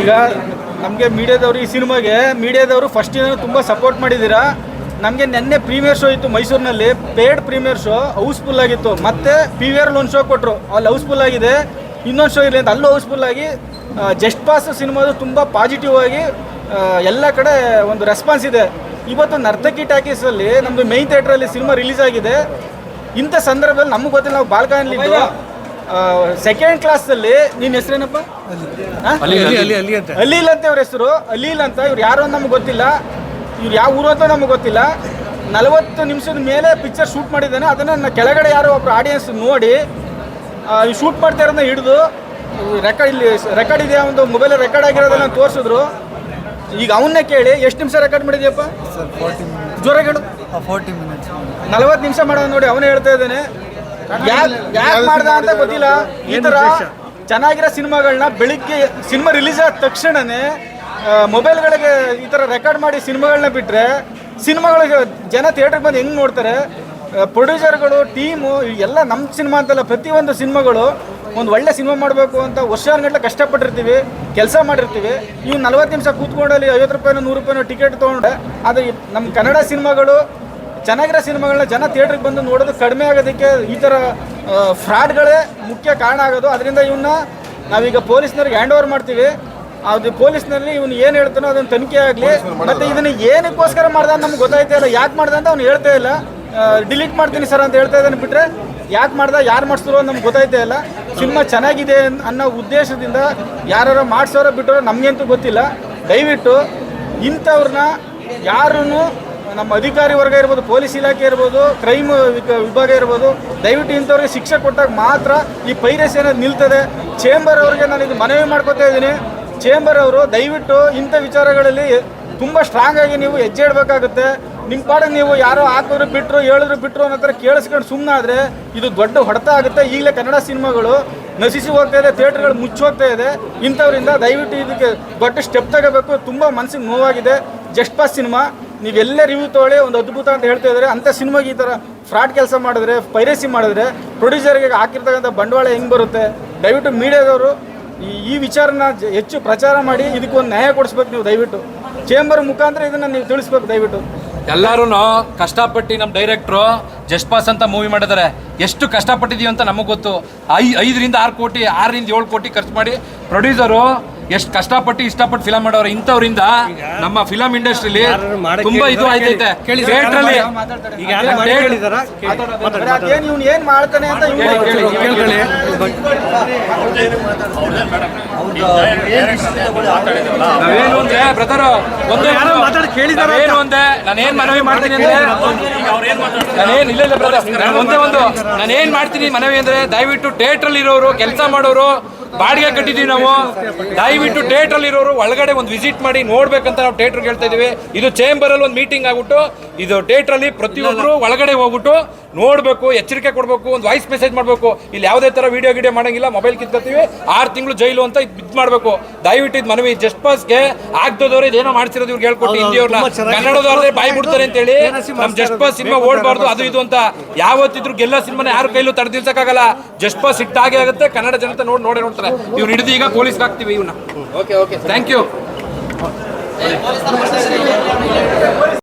ಈಗ ನಮಗೆ ಮೀಡಿಯಾದವರು ಈ ಸಿನಿಮಾಗೆ ಮೀಡಿಯಾದವರು ಫಸ್ಟ್ ತುಂಬ ಸಪೋರ್ಟ್ ಮಾಡಿದ್ದೀರಾ? ನಮಗೆ ನಿನ್ನೆ ಪ್ರೀಮಿಯರ್ ಶೋ ಇತ್ತು ಮೈಸೂರಿನಲ್ಲಿ ಪೇಡ್ ಪ್ರೀಮಿಯರ್ ಶೋ ಹೌಸ್ಫುಲ್ ಆಗಿತ್ತು. ಮತ್ತೆ ಪಿ ವಿ ಒಂದು ಶೋ ಕೊಟ್ಟರು ಅಲ್ಲಿ ಹೌಸ್ಫುಲ್ ಆಗಿದೆ. ಇನ್ನೊಂದು ಶೋ ಇರಲಿ ಅಂತ. ಅಲ್ಲೂ ಹೌಸ್ಫುಲ್ ಆಗಿ ಜಸ್ಟ್ ಪಾಸ್ ಸಿನಿಮಾದು ತುಂಬ ಪಾಸಿಟಿವ್ ಆಗಿ ಎಲ್ಲ ಕಡೆ ಒಂದು ರೆಸ್ಪಾನ್ಸ್ ಇದೆ. ಇವತ್ತು ನರ್ತಕಿ ಟಾಕೀಸಲ್ಲಿ ನಮ್ಮದು ಮೈನ್ ಥಿಯೇಟ್ರಲ್ಲಿ ಸಿನಿಮಾ ರಿಲೀಸ್ ಆಗಿದೆ. ಇಂಥ ಸಂದರ್ಭದಲ್ಲಿ ನಮಗೆ ಗೊತ್ತಿಲ್ಲ. ನಾವು ಬಾಲ್ಕನಿಲಿದ್ದು ಸೆಕೆಂಡ್ ಕ್ಲಾಸಲ್ಲಿ ನಿನ್ನ ಹೆಸರೇನಪ್ಪ? ಅಲೀಲ್. ಅಂತ. ಇವ್ರ ಹೆಸರು. ಅಲೀಲ್ ಅಂತ ಇವ್ರು ಯಾರು ಅಂತ ನಮ್ಗೆ ಗೊತ್ತಿಲ್ಲ. ಇವ್ರು ಯಾವ ಊರು ಅಂತ ನಮ್ಗೆ ಗೊತ್ತಿಲ್ಲ. ನಲವತ್ತು ನಿಮಿಷದ ಮೇಲೆ ಪಿಕ್ಚರ್ ಶೂಟ್ ಮಾಡಿದ್ದಾನೆ. ಅದನ್ನು ಕೆಳಗಡೆ ಯಾರೋ ಒಬ್ಬರು ಆಡಿಯನ್ಸ್ ನೋಡಿ ಶೂಟ್ ಮಾಡ್ತಾ ಇರೋದನ್ನ ಹಿಡಿದು ರೆಕಾರ್ಡ್ ಇಲ್ಲಿ ರೆಕಾರ್ಡ್ ಇದೆಯಾ ಒಂದು ಮೊಬೈಲ್ ರೆಕಾರ್ಡ್ ಆಗಿರೋದನ್ನ ತೋರಿಸಿದ್ರು. ಈಗ ಅವನ್ನೇ ಕೇಳಿ ಎಷ್ಟು ನಿಮಿಷ ರೆಕಾರ್ಡ್ ಮಾಡಿದ್ಯಪ್ಪ? ಸರ್ ಹೇಳು. ಫೋರ್ಟಿ ಮಿನಿಟ್ಸ್ ನಲವತ್ತು ನಿಮಿಷ ಮಾಡೋದು ನೋಡಿ ಅವನೇ ಹೇಳ್ತಾ ಇದ್ದಾನೆ. ಯಾಕೆ ಮಾಡ್ದ ಅಂತ ಗೊತ್ತಿಲ್ಲ. ಈ ಥರ ಚೆನ್ನಾಗಿರೋ ಸಿನಿಮಾಗಳನ್ನ ಬೆಳಿಗ್ಗೆ ಸಿನಿಮಾ ರಿಲೀಸ್ ಆದ ತಕ್ಷಣನೇ ಮೊಬೈಲ್ಗಳಿಗೆ ಈ ಥರ ರೆಕಾರ್ಡ್ ಮಾಡಿ ಸಿನಿಮಾಗಳನ್ನ ಬಿಟ್ಟರೆ ಸಿನಿಮಾಗಳಿಗೆ ಜನ ಥಿಯೇಟ್ರಿಗೆ ಬಂದು ಹೆಂಗೆ ನೋಡ್ತಾರೆ? ಪ್ರೊಡ್ಯೂಸರ್ಗಳು ಟೀಮು ಎಲ್ಲ ನಮ್ಮ ಸಿನಿಮಾ ಅಂತಲ್ಲ ಪ್ರತಿಯೊಂದು ಸಿನಿಮಾಗಳು ಒಂದು ಒಳ್ಳೆ ಸಿನಿಮಾ ಮಾಡಬೇಕು ಅಂತ ವರ್ಷಾನುಗಟ್ಟಲೆ ಕಷ್ಟಪಟ್ಟಿರ್ತೀವಿ ಕೆಲಸ ಮಾಡಿರ್ತೀವಿ. ಇವು ನಲ್ವತ್ತು ನಿಮಿಷ ಕೂತ್ಕೊಂಡಲ್ಲಿ ಐವತ್ತು ರೂಪಾಯಿನೋ ನೂರು ರೂಪಾಯಿನೋ ಟಿಕೆಟ್ ತೊಗೊಂಡೆ ಆದರೆ ನಮ್ಮ ಕನ್ನಡ ಸಿನಿಮಾಗಳು ಚೆನ್ನಾಗಿರೋ ಸಿನಿಮಾಗಳನ್ನ ಜನ ಥಿಯೇಟ್ರಿಗೆ ಬಂದು ನೋಡೋದು ಕಡಿಮೆ ಆಗೋದಕ್ಕೆ ಈ ಥರ ಫ್ರಾಡ್ಗಳೇ ಮುಖ್ಯ ಕಾರಣ ಆಗೋದು. ಅದರಿಂದ ಇವನ್ನ ನಾವೀಗ ಪೊಲೀಸ್ನವ್ರಿಗೆ ಹ್ಯಾಂಡ್ ಓವರ್ ಮಾಡ್ತೀವಿ. ಅದು ಪೊಲೀಸ್ನಲ್ಲಿ ಇವನು ಏನು ಹೇಳ್ತಾನೋ ಅದನ್ನು ತನಿಖೆ ಆಗಲಿ. ಮತ್ತು ಇದನ್ನು ಏನಕ್ಕೋಸ್ಕರ ಮಾಡ್ದ ಅಂತ ನಮ್ಗೆ ಗೊತ್ತಾಯ್ತಾ ಇಲ್ಲ. ಯಾಕೆ ಮಾಡ್ದೆ ಅಂತ ಅವ್ನು ಹೇಳ್ತಾ ಇಲ್ಲ. ಡಿಲೀಟ್ ಮಾಡ್ತೀನಿ ಸರ್ ಅಂತ ಹೇಳ್ತಾ ಇದ್ದಾನೆ ಬಿಟ್ಟರೆ ಯಾಕೆ ಮಾಡ್ದ ಯಾರು ಮಾಡಿಸ್ತಾರೋ ಅಂತ ನಮ್ಗೆ ಗೊತ್ತಾಯ್ತಾ ಇಲ್ಲ. ಸಿನಿಮಾ ಚೆನ್ನಾಗಿದೆ ಅನ್- ಅನ್ನೋ ಉದ್ದೇಶದಿಂದ ಯಾರು ಮಾಡಿಸೋರೋ ಬಿಟ್ಟರೋ ನಮಗಂತೂ ಗೊತ್ತಿಲ್ಲ. ದಯವಿಟ್ಟು ಇಂಥವ್ರನ್ನ ಯಾರೂ ನಮ್ಮ ಅಧಿಕಾರಿ ವರ್ಗ ಇರ್ಬೋದು, ಪೊಲೀಸ್ ಇಲಾಖೆ ಇರ್ಬೋದು, ಕ್ರೈಮ್ ವಿಭಾಗ ಇರ್ಬೋದು, ದಯವಿಟ್ಟು ಇಂಥವ್ರಿಗೆ ಶಿಕ್ಷೆ ಕೊಟ್ಟಾಗ ಮಾತ್ರ ಈ ಪೈರಸಿ ಅನ್ನೋದು ನಿಲ್ತದೆ. ಚೇಂಬರ್ ಅವ್ರಿಗೆ ನಾನು ಇದು ಮನವಿ ಮಾಡ್ಕೊತಾ ಇದ್ದೀನಿ. ಚೇಂಬರ್ ಅವರು ದಯವಿಟ್ಟು ಇಂಥ ವಿಚಾರಗಳಲ್ಲಿ ತುಂಬ ಸ್ಟ್ರಾಂಗ್ ಆಗಿ ನೀವು ಹೆಜ್ಜೆ ಇಡಬೇಕಾಗುತ್ತೆ. ನಿಮ್ಮ ಪಾಡ ನೀವು ಯಾರೋ ಹಾಕಿದ್ರು ಬಿಟ್ಟರು ಹೇಳಿದ್ರು ಬಿಟ್ಟರು ಅನ್ನೋ ಥರ ಕೇಳಿಸ್ಕೊಂಡು ಸುಮ್ಮನಾದರೆ ಇದು ದೊಡ್ಡ ಹೊಡೆತ ಆಗುತ್ತೆ. ಈಗಲೇ ಕನ್ನಡ ಸಿನಿಮಾಗಳು ನಶಿಸಿ ಹೋಗ್ತಾ ಇದೆ, ಥಿಯೇಟ್ರ್ಗಳು ಮುಚ್ಚೋಗ್ತಾ ಇದೆ. ಇಂಥವರಿಂದ ದಯವಿಟ್ಟು ಇದಕ್ಕೆ ದೊಡ್ಡ ಸ್ಟೆಪ್ ತಗೋಬೇಕು. ತುಂಬ ಮನಸ್ಸಿಗೆ ನೋವಾಗಿದೆ. Just pass cinema. ನೀವೆಲ್ಲೇ ರಿವ್ಯೂ ತೊಗೊಳ್ಳಿ, ಒಂದು ಅದ್ಭುತ ಅಂತ ಹೇಳ್ತಾ ಇದ್ದಾರೆ ಅಂಥ ಸಿನಿಮಾಗೆ ಈ ಥರ ಫ್ರಾಡ್ ಕೆಲಸ ಮಾಡಿದ್ರೆ ಪೈರಸಿ ಮಾಡಿದ್ರೆ ಪ್ರೊಡ್ಯೂಸರ್ಗೆ ಹಾಕಿರ್ತಕ್ಕಂಥ ಬಂಡವಾಳ ಹೆಂಗೆ ಬರುತ್ತೆ? ದಯವಿಟ್ಟು ಮೀಡಿಯಾದವರು ಈ ವಿಚಾರನ ಹೆಚ್ಚು ಪ್ರಚಾರ ಮಾಡಿ ಇದಕ್ಕೊಂದು ನ್ಯಾಯ ಕೊಡಿಸ್ಬೇಕು ನೀವು ದಯವಿಟ್ಟು. ಚೇಂಬರ್ ಮುಖಾಂತರ ಇದನ್ನು ನೀವು ತಿಳಿಸ್ಬೇಕು ದಯವಿಟ್ಟು. ಎಲ್ಲರೂ ಕಷ್ಟಪಟ್ಟು ನಮ್ಮ ಡೈರೆಕ್ಟ್ರು ಪಾಸ್ ಅಂತ ಮೂವಿ ಮಾಡಿದ್ದಾರೆ. ಎಷ್ಟು ಕಷ್ಟಪಟ್ಟಿದೀವಿ ಅಂತ ನಮಗೆ ಗೊತ್ತು. ಐ, ಐದರಿಂದ ಆರು ಕೋಟಿ, ಆರರಿಂದ ಏಳು ಕೋಟಿ ಖರ್ಚು ಮಾಡಿ ಪ್ರೊಡ್ಯೂಸರು ಎಷ್ಟು ಕಷ್ಟಪಟ್ಟು ಇಷ್ಟಪಟ್ಟು ಫಿಲಂ ಮಾಡೋರು ಇಂಥವ್ರಿಂದ ನಮ್ಮ ಫಿಲಂ ಇಂಡಸ್ಟ್ರಿಲಿ ತುಂಬಾ ಇದು ಆಯ್ತೈತೆ. ಥಿಯೇಟ್ರಲ್ಲಿ ಈಗ ಅದೇನು ಇವ್ನು ಏನು ಮಾಡ್ತಾನೆ ಅಂತ ಇವ್ನು ನಾವೇನು ಅಂದ್ರೆ ಬ್ರದರ್ ಒಂದೇ ಏನು ಒಂದೇ ನಾನೇನ್ ಮನವಿ ಮಾಡ್ತೀನಿ ಅಂದ್ರೆ ನಾನೇನ್ ಇಲ್ಲ ಇಲ್ಲ ಬ್ರದರ್ ನಾನು ಒಂದೇ ಒಂದು ನಾನೇನ್ ಮಾಡ್ತೀನಿ ಮನವಿ ಅಂದ್ರೆ ದಯವಿಟ್ಟು ಥಿಯೇಟ್ರಲ್ಲಿ ಇರೋರು ಕೆಲಸ ಮಾಡೋರು ಬಾಡಿಗೆ ಕಟ್ಟಿದ್ದೀವಿ ನಾವು. ದಯವಿಟ್ಟು ಥಿಯೇಟ್ರಲ್ಲಿ ಇರೋರು ಒಳಗಡೆ ಒಂದು ವಿಸಿಟ್ ಮಾಡಿ ನೋಡ್ಬೇಕಂತ ನಾವು ಥಿಯೇಟ್ರಿಗೆ ಹೇಳ್ತಾ ಇದೀವಿ ಇದು ಚೇಂಬರ್ ಅಲ್ಲಿ ಒಂದು ಮೀಟಿಂಗ್ ಆಗ್ಬಿಟ್ಟು ಇದು ಥಿಯೇಟ್ರಲ್ಲಿ ಪ್ರತಿಯೊಬ್ಬರು ಒಳಗಡೆ ಹೋಗ್ಬಿಟ್ಟು ನೋಡಬೇಕು ಎಚ್ಚರಿಕೆ ಕೊಡ್ಬೇಕು ಒಂದು ವಾಯ್ಸ್ ಮೆಸೇಜ್ ಮಾಡಬೇಕು. ಇಲ್ಲಿ ಯಾವುದೇ ತರ ವಿಡಿಯೋ ಗಿಡಿಯೋ ಮಾಡಂಗಿಲ್ಲ ಮೊಬೈಲ್ ಕಿತ್ಕೊತೀವಿ. ಆರು ತಿಂಗಳು ಜೈಲು ಅಂತ ಇದು ಮಾಡ್ಬೇಕು. ದಯವಿಟ್ಟು ಇದು ಮನವಿ ಜಸ್ಟ್ ಪಾಸ್ಗೆ ಆಗ್ತದವ್ರು ಇದೇನೋ ಮಾಡ್ತಿರೋದು ಇವ್ರಿಗೆ ಹೇಳ್ಕೊಟ್ಟು ಹಿಂದಿಯವ್ರನ್ನ ಕನ್ನಡದವ್ರದ್ರೆ ಬಾಯಿ ಬಿಡ್ತಾರೆ ಅಂತ ಹೇಳಿ ನಮ್ ಜಸ್ಟ್ ಪಾಸ್ ಸಿನಿಮಾ ಓಡಬಾರ್ದು ಅದು ಇದು ಅಂತ ಯಾವತ್ತಿದ್ರು ಗೆಲ್ಲ ಸಿನಿಮಾನ ಯಾರು ಕೈಲೂ ತಡೆದಿರ್ಸಕ್ಕಾಗಲ್ಲ ಜಸ್ಟ್ ಪಾಸ್ ಹಿಟ್ಟಾಗೆ ಆಗುತ್ತೆ ಕನ್ನಡ ಜನತೆ ನೋಡಿ ನೋಡಿ ನೋಡ್ತಾರೆ. ಇವ್ರು ಹಿಡಿದು ಈಗ ಪೊಲೀಸ್ಗೆ ಹಾಕ್ತೀವಿ ಇವನ್ನ ಥ್ಯಾಂಕ್ ಯು